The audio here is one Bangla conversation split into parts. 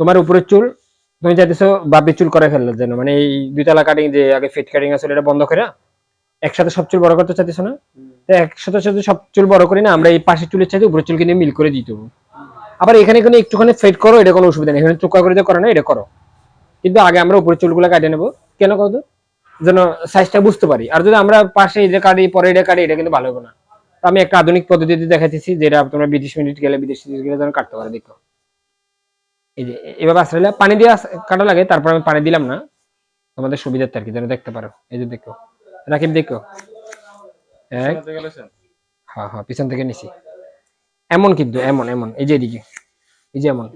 তোমার উপরের চুল, তুমি চাইতেছো বাপি চুল করে ফেলার জন্য মানে এই দুইতলা কাটিং যে আগে ফিট কাটিং আছে এটা বন্ধ করে একসাথে সব চুল বড় করতে চাইতেছো না? তো একসাথে সাথে সব চুল বড় করি না, আমরা এই পাশের চুলের চাইতে উপরের চুল কিন্তু মিল করে দিতে হবে আবার এখানে এখানে একটুখানি ফেড করো, এটা কোনো অসুবিধা নেই। এখানে চোখা করে করো না, এটা করো। কিন্তু আগে আমরা উপরের চুলগুলো কাটিয়ে নেব। কেন কত যেন সাইজটা বুঝতে পারি। আর যদি আমরা পাশে এটা কাটি, পরে এটা কাটি, এটা কিন্তু ভালো হবে না। আমি একটা আধুনিক পদ্ধতিতে দেখাইতেছি, যেটা তোমরা বিদেশ মিনিট গেলে, বিদেশ গেলে যেন কাটতে পারো, দেখো। এই যে এভাবে আসলে পানি দিয়ে কাটা লাগে তারপর আমি পানি দিলাম না। তোমাদের সুবিধার্থে আর কি যেন দেখতে পারো। এই যে দেখো। রাকিব দেখো। এক হ্যাঁ হ্যাঁ পিছন থেকে নিছি। এমন কিন্তু এমন এমন। এই যে এদিকে। এই যে এমন।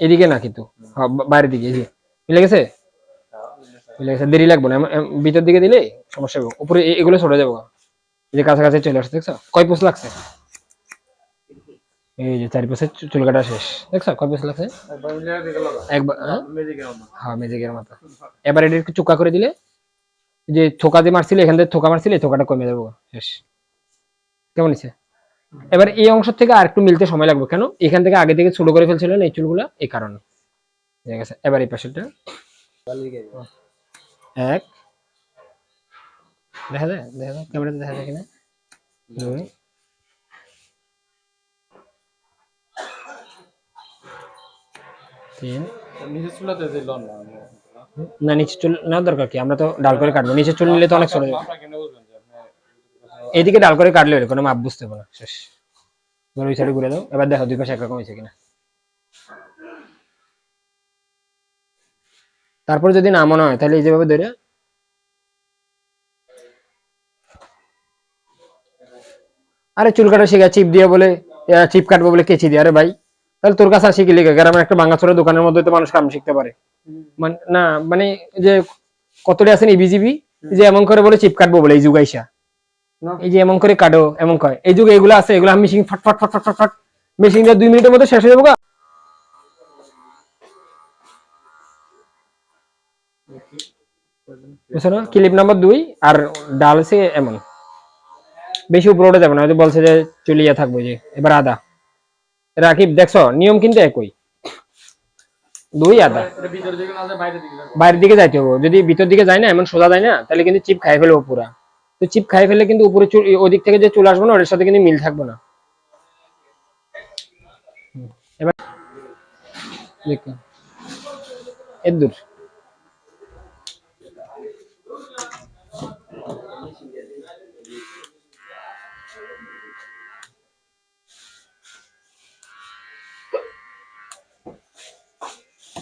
এদিকে না কিন্তু। হ্যাঁ বাইরের দিকে এই যে। মিলে গেছে? মিলে গেছে। দেরি লাগবে না। ভিতর দিকে দিলে সমস্যা হবে। উপরে এগুলো সরে যাব। এই যে কাছাকাছি চলে আসছে দেখছ? কয় পোস্ট লাগছে? এই যে চারি পাশে চুল কাটা শেষ। দেখছ? কয় পোস্ট লাগছে? একবার হ্যাঁ? হ্যাঁ ম্যাজিকের মতো। এবার এটা একটু চুকা করে দিলে যে থোকা দিয়ে মারছিল, এখান থেকে থোকা মারছিল থোকাটা কমে যাব। শেষ। কেমন হচ্ছে এবার এই অংশ থেকে আর একটু মিলতে সময় লাগবে। কেন? এখান থেকে আগে থেকে ছোট করে ফেলছিলেন এই চুলগুলা, এই কারণে। ঠিক আছে, এবার এই পাশেরটা। এক। দেখা যায়? দেখা যায়? ক্যামেরাতে দেখা যায় কিনা? দুই। না নিচে চুল নেওয়ার দরকার কি? আমরা তো ডাল করে কাটবো। নিচে চুল নিলে তো অনেক ছোট যাবে। এইদিকে ডাল করে কাটলে এরকম মাপ বুঝতে পারো শেষ। এবার ওই সাইডে ঘুরে দাও। এবার দেখো দুই পাশে একরকম হয়েছে কিনা। তারপর যদি না মনে হয় তাহলে এই যেভাবে ধরে। আরে চুল কাটা শিখা চিপ দিয়ে বলে চিপ কাটবো বলে কেচি দিয়ে। আরে ভাই তাহলে তোর কাছে আসি কি লিখে গ্রামের একটা বাঙ্গাচোরা দোকানের মধ্যে তো মানুষ কাম শিখতে পারে। মানে না মানে যে কতটা আছেন বিজিবি যে এমন করে বলে চিপ কাটবো বলে এই যুগ আইসা। এই যে এমন করে কাটো এমন কয় এই যুগে এগুলো আছে এগুলো আমি মেশিন ফট ফট ফট ফট ফট ফট মেশিন দিয়ে দুই মিনিটের মধ্যে শেষ হয়ে যাব। ক্লিপ নাম্বার দুই আর ডাল আছে এমন। বেশি উপরে যাবে না হয়তো বলছে যে চলিয়া থাকব যে এবার আদা। রাকিব, দেখছ? নিয়ম কিন্তু একই। দুই আদা। বাইরের দিকে যাইতে হবে যদি ভিতর দিকে যায় না, এমন সোজা যায় না, তাহলে কিন্তু চিপ খাই ফেলব পুরা। তো চিপ খাই ফেলে কিন্তু উপরে ওদিক থেকে যে চুল আসব না ওর সাথে কিন্তু মিল থাকব না। এবার দেখুন এর দূর।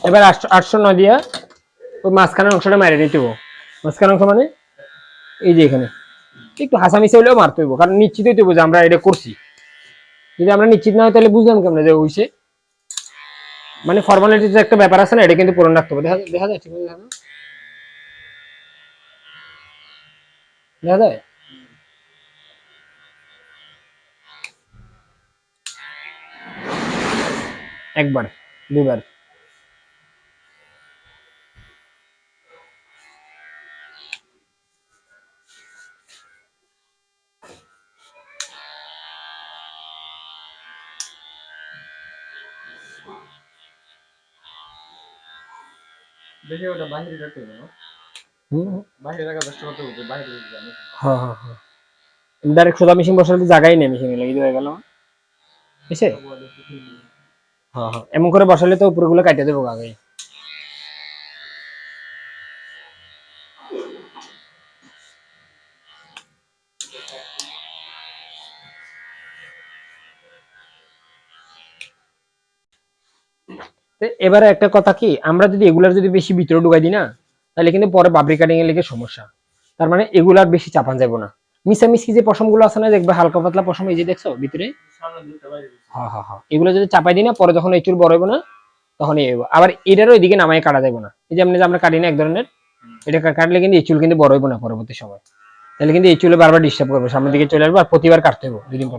এবার আটশো নয় দিয়া ওই মাঝখানের অংশটা মারি নিতে হব মাঝখানের অংশ মানে এই যে এখানে। একটু হাসামিসে হলেও মারতে হইব, কারণ নিশ্চিত হইতে হইব যে আমরা এটা করছি। যদি আমরা নিশ্চিত না হয় তাহলে বুঝলাম কেমন যে হইছে। মানে ফর্মালিটির যে একটা ব্যাপার আছে না, এটা কিন্তু পূরণ রাখতে হবে। দেখা দেখা যায়, ঠিক আছে, দেখা যায়? হ্যাঁ? হ্যাঁ হ্যাঁ ডাইরেক্ট সোজা মেশিন বসালে জায়গাই নেই মেশিনে লেগে হয়ে গেল। বুঝছে হ্যাঁ হ্যাঁ। এমন করে বসালে তো উপরগুলো কাটিয়ে দেবো আগে। এবারে একটা কথা কি আমরা যদি এগুলার যদি বেশি ভিতরে ঢুকাই দিই না তাহলে কিন্তু পরে বাবরি কাটিং এর লেগে সমস্যা। তার মানে এগুলার বেশি চাপান যাব না। মিশামিশি যে পশমগুলো আছে না দেখবে হালকা পাতলা পশম এই যে দেখছ ভিতরে? হ্যাঁ হ্যাঁ হ্যাঁ। এগুলো যদি চাপাই দিই না পরে যখন এই চুল বড় হইব না তখন এই আবার এটারও এদিকে নামাই কাটা যাবে না। এই যে এমনি যে আমরা কাটি না এক ধরনের এটা কাটলে কিন্তু এই চুল কিন্তু বড় হইব না পরবর্তী সময়। তাহলে কিন্তু এই চুলে বারবার ডিস্টার্ব করবে। সামনের দিকে চলে আসবে আর প্রতিবার কাটতে হইব দুদিন পর।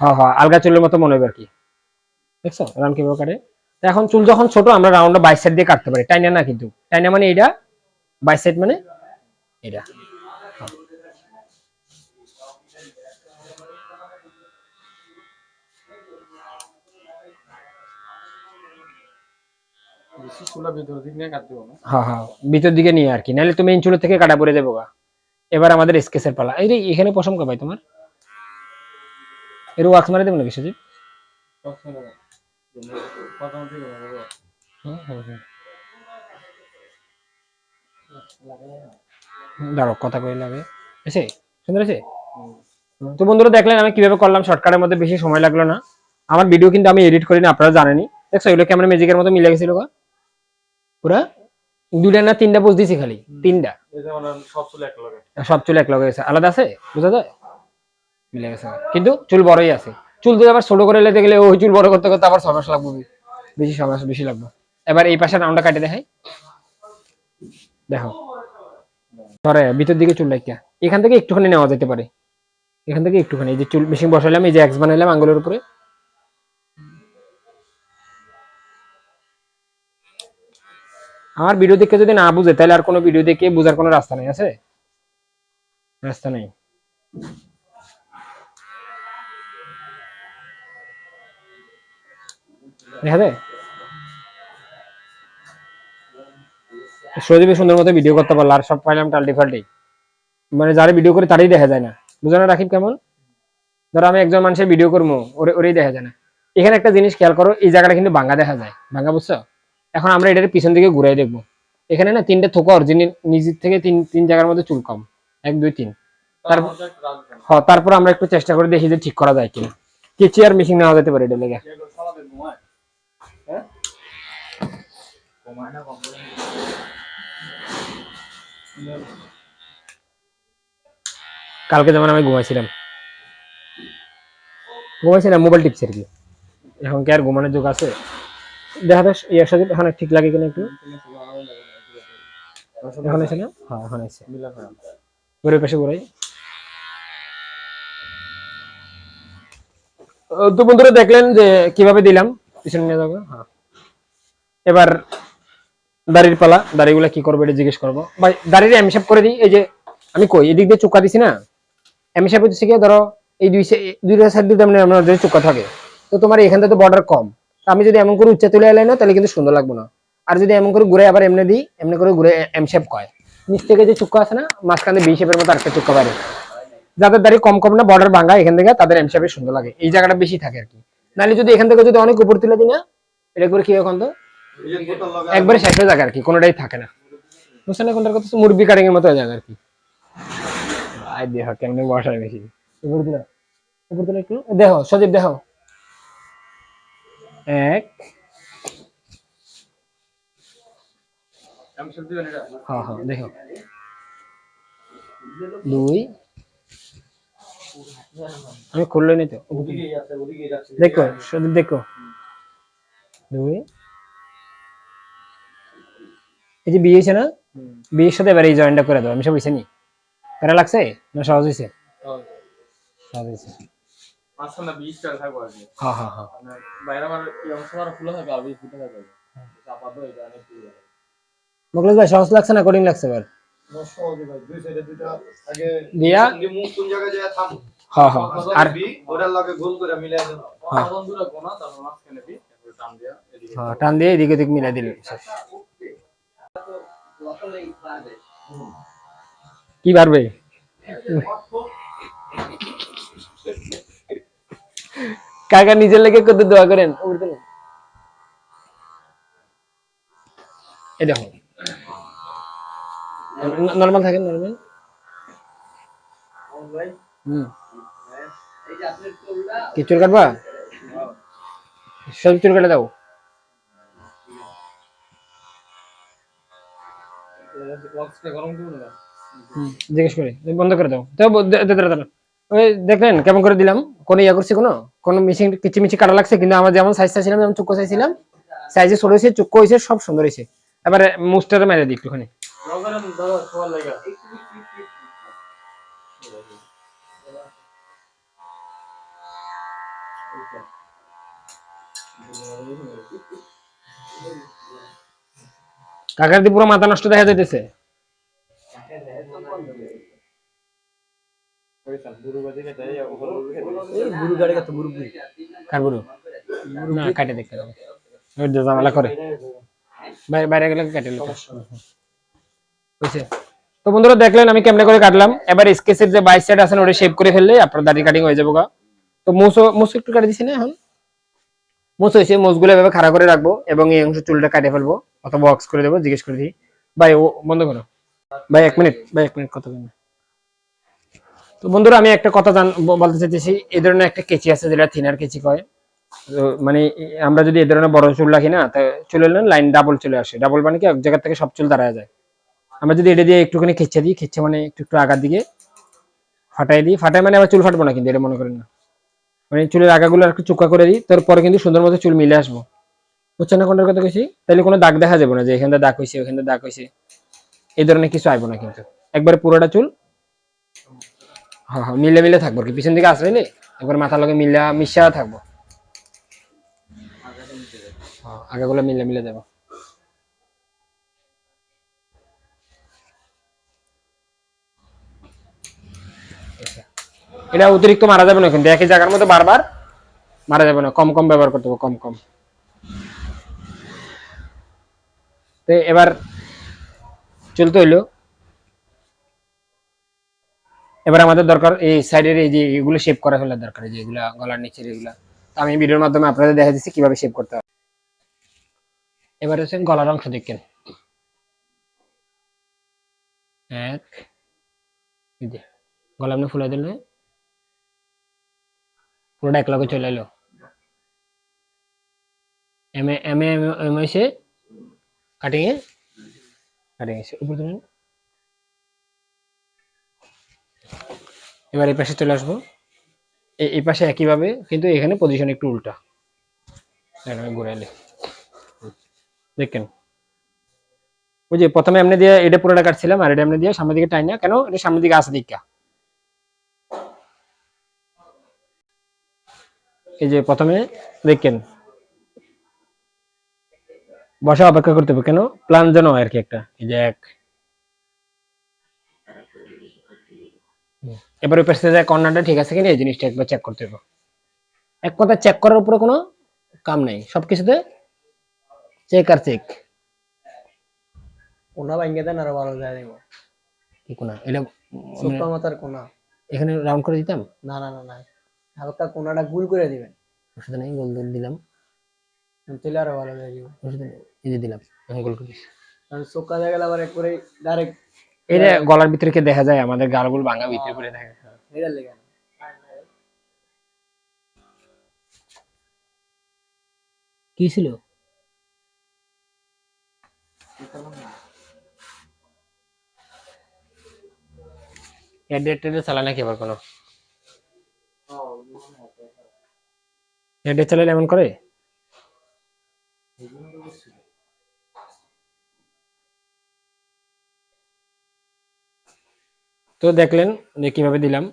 হ্যাঁ হ্যাঁ আলগা চুলের মতো মনে হবে আর কি। দেখছ? রাউন্ড কীভাবে কাটে এখন চুল যখন ছোট আমরা রাউন্ডটা বাইশ সাইড দিয়ে কাটতে পারি। টাইনা না কিন্তু। টাইনা মানে এটা বাইশ সাইড মানে এটা ভিতর দিক নিয়ে আর কি। নাহলে তুমি থেকে কাটা গা। এবার আমাদের স্কেচের পালা। এই এখানে পশম তোমার? এর ওয়াক্স মারে দেবো নাকি সুজিত? কথা এসে তো বন্ধুরা দেখলেন আমি কীভাবে করলাম শর্টকাটের মধ্যে বেশি সময় লাগল না। আমার ভিডিও কিন্তু আমি এডিট করি না আপনারা জানেনই। দেখছ, এগুলো ক্যামেরা ম্যাজিকের মতো মিলে গেছিল পুরা? দুইটা না তিনটা পোজ দিছি খালি, তিনটা। সব চুল এক লগে গেছে। আলাদা আছে? বুঝা যায়? মিলে গেছে কিন্তু চুল বড়ই আছে। চুল তুলে আবার ছোট করে লেতে গেলে ওই চুল বড় করতে করতে আবার ছয় মাস লাগবে, বেশি সময় বেশি লাগবে। এবার এই পাশে রাউন্ডটা কাটে দেখাই। দেখো। ধরে, ভিতর দিকে চুল লাইকা এখান থেকে একটুখানি নেওয়া যেতে পারে। এখান থেকে একটুখানি, এই যে চুল মেশিন বসালাম এই যে এক্স বানাইলাম আঙ্গুলের উপরে। আমার ভিডিও দেখে যদি না বুঝে, তাহলে আর কোনো ভিডিও দেখে বোঝার কোনো রাস্তা নেই, আছে? রাস্তা নেই। দেখা যায় সজীবে সুন্দর মতো ভিডিও করতে পারল আর সব পাইলাম টাল্টি ফাল্টি। মানে যারা ভিডিও করে তারই দেখা যায় না। বুঝো না রাখিব কেমন? ধরো আমি একজন মানুষের ভিডিও করব ওরে ওরেই দেখা যায় না। এখানে একটা জিনিস খেয়াল করো এই জায়গাটা কিন্তু দেখা যায়। বুঝছ? এখন আমরা এটার পিছন দিকে ঘুরাই দেখব। এখানে না তিনটে থোকা অরিজিনাল নিজের থেকে তিন তিন জায়গার মধ্যে চুল কম। এক দুই তিন। তার তার- মধ্যে একটা রাখবেন হ তারপর আমরা একটু চেষ্টা করে দেখি যে ঠিক করা যায় কিনা। কেচি আর মেশিন নেওয়া যেতে পারে এটা লেগে এগুলো সারাদিন ঘুমায় হ্যাঁ ঘুমায় না কম। কালকে যেমন আমি ঘুমাইছিলাম। ঘুমাইছিলাম মোবাইল টিপছি আর কি। এখন কি আর ঘুমানোর যোগ আছে? দেখা যাক ইয়ার সাথে এখন ঠিক লাগে কিনা একটু। এখন এসে না? হ্যাঁ এখন হয় ঘুরে পাশে ঘুরাই। তো বন্ধুরা দেখলেন যে কীভাবে দিলাম? পিছনে নিয়ে যাব। হ্যাঁ। এবার দাড়ির পালা, দাড়িগুলা কি করব এটা জিজ্ঞেস করব। ভাই, দাড়ির এমসেপ করে দিই, এই যে আমি কই, এদিক দিয়ে চুক্কা দিছি না? এম এমসেপ হচ্ছে কি ধরো, এই দুই দুইটা সাইড দিয়ে তেমনি আমার যদি চুক্কা থাকে। তো তোমার এখানটা তো বর্ডার কম। আমি যদি এমন করে উচ্চা তুলে এলাই না, তাহলে কিন্তু সুন্দর লাগবে না। আর যদি এমন করে ঘুরে আবার এমনি দিই, এমনি করে ঘুরে এমসেপ কয়। নিচ থেকে যে চুক্কা আছে না, মাঝখানে বি শেপের মতো আরেকটা চুক্কা বাইরে যাদের দাড়ি কম কম না বর্ডার ভাঙা, এখান থেকে তাদের এম শেপে সুন্দর লাগে। এই জায়গাটা বেশি থাকে আর কি। নাহলে যদি এখান থেকে যদি অনেক উপর তুলে দিই না, এটা করে কি এখন তো? একবারে শেষ হয়ে যাবে আর কি কোনোটাই থাকে না। বুঝছেন কোনটার কথা মুরগি কাটিং এর মতো হয়ে যাবে আর কি। আই দেহ কেমনে বসায় বেশি। উপর দিলা উপর দিলা একটু। দেহ সজীব দেহ। এক। হ্যাঁ হ্যাঁ দেখো দুই। আমি খুললে নি তো। দেখো সজীব দেখো। দুই। এই যে বিয়ে হয়েছে না বিয়ের সাথে এবার এই জয়েনটা করে দাও আমি সব হয়েছে নি? প্যারা লাগছে? না সহজ হয়েছে সহজ। হয়েছে মাঝখানে বিশ টাকা আর কি। হ্যাঁ হ্যাঁ হ্যাঁ মানে বাইরে আমার এই অংশ আমার খোলা আর বিশ ফুটে থাকে। আপাতত এটা অনেক ফুলে ভাই সহজ লাগছে না? কঠিন লাগছে এবার? নষ্ট হবে ভাই দুই সাইডে দুইটা আগে দিয়া? মুখ কোন জায়গায় যায় থাম। হ্যাঁ হ্যাঁ আর ওটার লগে গোল করে মিলাই দেন হ্যাঁ। বন্ধুরা গোনা তারপর মাঝখানে বি টান দিয়া এদিকে হ্যাঁ টান দিয়ে এদিকে এদিকে মিলাই দিলে। কি পারবে কাকা নিজের লেগে কত দোয়া করেন? এই দেখো। নর্মাল থাকেন, নর্মাল। কি চুল কাটবা? সব চুল কেটে দাও। জিজ্ঞেস করে বন্ধ করে দাও। তো ব- দে- দে- দে- দে- দে। ওই দেখলেন কেমন করে দিলাম? কোনো ইয়া করছি কোনো? কোনো মিশিং কিচিমিচি কাটা লাগছে কিন্তু আমার যেমন সাইজ চাইছিলাম, যেমন চুক্কো চাইছিলাম সাইজে ছোট হয়েছে, চুক্কো হয়েছে, সব সুন্দর হয়েছে। এবারে মুস্টারে মেরে দিই একটুখানি। রগরের দাদা কাকার দিয়ে পুরো মাথা নষ্ট দেখা যাইতেছে। বুড়ো বাজে কেটে ওপর গুরু গাড়ি কত গুরু গুরু কার বুড়ো না কাটে দেখতে হবে। ঝামেলা করে। বাইরে বাইরে গেলে কেটে বুঝছে তো বন্ধুরা দেখলেন আমি কেমনে করে কাটলাম। এবার স্কেচের যে বাইশ সাইড আছে না ওটা শেপ করে ফেললে আপনার দাড়ি কাটিং হয়ে যাব গা। তো মুসো মুসো একটু কাটে দিছি না এখন? মুস হয়েছে মুসগুলো এভাবে খাড়া করে রাখব এবং এই অংশ চুলটা কাটে ফেলব। অথবা বক্স করে দেবো, জিজ্ঞেস করে দিই ভাই, ও বন্ধ করো। ভাই, এক মিনিট, ভাই, এক মিনিট কথা বলুন তো বন্ধুরা, আমি একটা কথা জান বলতে চাইতেছি এই ধরনের একটা কেচি আছে যেটা থিনার কেচি কয়। তো মানে আমরা যদি এই ধরনের বড় চুল রাখি না, তা চলে চুলের লাইন ডাবল চলে আসে। ডাবল মানে কি, এক জায়গা থেকে সব চুল দাঁড়ায় যায়। আমরা যদি এটা দিয়ে একটুখানি খেচ্ছে দিই, খেচ্ছে মানে একটু একটু আগার দিকে ফাটাই দিই। ফাটাই মানে আবার চুল ফাটবো না কিন্তু, এটা মনে করেন না। মানে চুলের আগাগুলো আর একটু চুক্কা করে দিই, তারপরে কিন্তু সুন্দর মতো চুল মিলে আসব। বুঝছেন না কোনটার কথা কইছি তাহলে কোনো দাগ দেখা যাবে না, যে এখানে দাগ হয়েছে ওখানে দাগ হয়েছে এই ধরনের কিছু আইবো না কিন্তু। একবার পুরোটা চুল। হ্যাঁ হ্যাঁ মিলে মিলে থাকব। কি পিছন দিকে আসলে একবার মাথার লগে মিলা মিশা থাকব। আগাগুলো মিলে মিলে যাব। এটা অতিরিক্ত মারা যাবে না কিন্তু একই জায়গার মধ্যে বারবার মারা যাবে না। কম কম ব্যবহার করতে হবে কম কম। তো এবার চলতে হইল। এবার আমাদের দরকার এই সাইডের এই যে এগুলো শেপ করা ফেলার দরকার, এই যে এগুলা গলার নিচের এগুলা। তো আমি ভিডিওর মাধ্যমে আপনাদের দেখা দিচ্ছি কীভাবে শেপ করতে হবে এবার হচ্ছে গলার অংশ দেখেন। এক গলা আপনি ফুলে দিলে। পুরোটা এক লগে চলে এলো। এম এম এম এম, এসে কাটিং এ কাটিং এসে উপর এবার এই পাশে চলে আসব এই পাশে একইভাবে কিন্তু এখানে পজিশন একটু উল্টা ঘুরাইলে দেখেন ওই যে প্রথমে এমনি দিয়ে এটা পুরোটা কাটছিলাম আর এটা এমনি দিয়ে সামনের দিকে টাইনা কেন এটা সামনের দিকে আসে দিকা এই যে প্রথমে দেখেন বসা অপেক্ষা করতে হবে। কেন? প্ল্যান যেন আর কি একটা। এই যে এক। এবার ওই যায় কর্নারটা ঠিক আছে কিনা এই জিনিসটা একবার চেক করতে হবে। এক কথা চেক করার উপরে কোনো কাম নেই। সবকিছুতে চেক আর চেক কোনা ভাঙ্গে দেন আরও ভালো যায় দেবো। কি কোনা? এটা সুপ্পা মাতার কোনা। এখানে রাউন্ড করে দিতাম? না না না না। হালকা কোনাটা গুল করে দিবেন। ওষুধ নেই গোল দিলাম। তাহলে আরও ভালো যায় দিব। ওষুধ নেই। এই যে দিলাম। এখন গোল করে চোখা দেখা গেলে আবার একবারে ডাইরেক্ট যে গলার ভিতরে কি দেখা যায়? আমাদের গালগুলো ভাঙা ভিতরে দেখা যায়। এটার লেগে। কি ছিল? হেডেট চালা নাকি আবার কোনো? হেডেট চালালে এমন করে? তো দেখলেন যে কীভাবে দিলাম।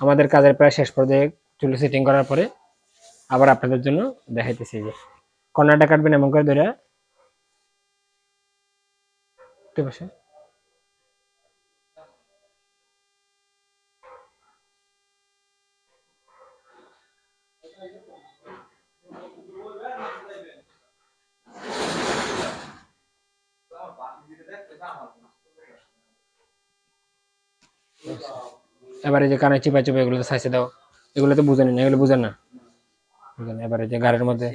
আমাদের কাজের প্রায় শেষ পর্যায়ে চুলে সেটিং করার পরে আবার আপনাদের জন্য দেখাইতেছি যে। কর্নারটা কাটবেন এমন করে ধরে। একটু এবারে যে কানে চিপা চিপা এগুলো সাইজে দাও। এগুলো তো বুঝেন না এগুলো বুঝেন না। বুঝেন, এবারে যে গাড়ির মধ্যে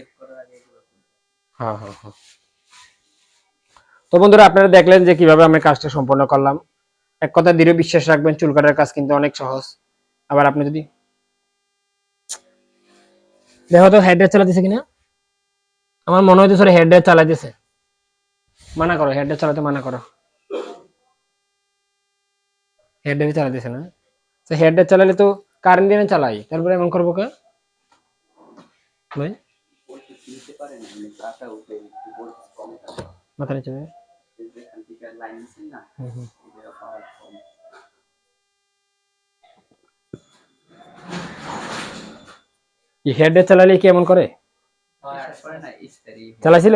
হ্যাঁ হ্যাঁ হ্যাঁ। তো বন্ধুরা, আপনারা দেখলেন যে কীভাবে আমি কাজটা সম্পন্ন করলাম। এক কথা দৃঢ় বিশ্বাস রাখবেন, চুল কাটার কাজ কিন্তু অনেক সহজ। আবার আপনি যদি দেখো তো হেড চালাতেছে কিনা? আমার মনে হয় হইতেছে হেড চালাইতেছে। মানা করো হেড চালাতে মানা করো। হেড চালাতেছে না। তো হেড চালালে তো কারেন্ট দিয়ে চালাই। তারপরে এমন করব কে? ভাই? মাথা নিচে হেড চালালে কি এমন করে? চালাইছিল?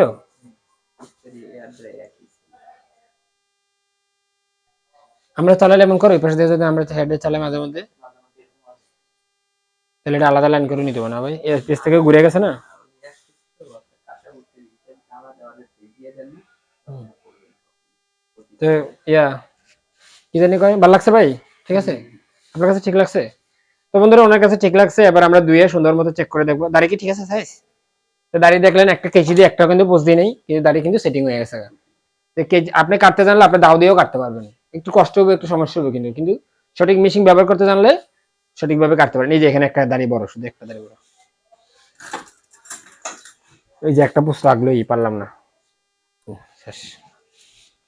আমরা চালালে এমন করে ওই পাশে দিয়ে যদি আমরা হেড চালাই মাঝে মধ্যে, তাহলে এটা আলাদা লাইন করে নিতে না ভাই? এর পেছ থেকে ঘুরে গেছে না? তো, ইয়া, কি জানি কয়, ভালো লাগছে ভাই? ঠিক আছে? আপনার কাছে ঠিক লাগছে? তো বন্ধুরা, ওনার কাছে ঠিক লাগছে, এবার আমরা দুইয়ে সুন্দর মতো চেক করে দেখব। দাড়ি কি ঠিক আছে সাইজ তো দাড়ি দেখলেন, একটা কেজি দিয়ে একটা কিন্তু দিয়ে নেই, কিন্তু দাড়ি কিন্তু সেটিং হয়ে গেছে। আপনি কাটতে জানলে আপনি দাও দিয়েও কাটতে পারবেন। একটু কষ্ট হবে একটু সমস্যা হবে কিন্তু কিন্তু সঠিক মেশিন ব্যবহার করতে জানলে সঠিকভাবে কাটতে পারেন। এই যে এখানে একটা দাঁড়িয়ে বড় শুধু একটা দাঁড়িয়ে বড়। এই যে একটা পোস্ট লাগলোই পারলাম না। শেষ।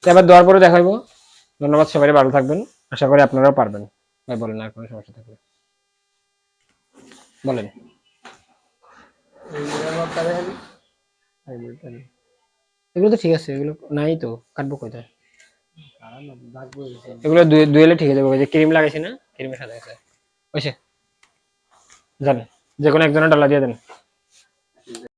এবার দেওয়ার পরে দেখাবো ধন্যবাদ সবাই ভালো থাকবেন। আশা করি আপনারাও পারবেন। ভাই বলেন আর কোনো সমস্যা থাকলে। বলেন। এগুলো তো ঠিক আছে এগুলো নাই তো কাটবো কোথায়? এগুলো দুয়েলে ঠিক হয়ে যাবে। যে ক্রিম লাগাইছি না, ক্রিমের সাথে আছে। ওইসে জান যে কোনো একজনের ডালা দিয়ে দেন।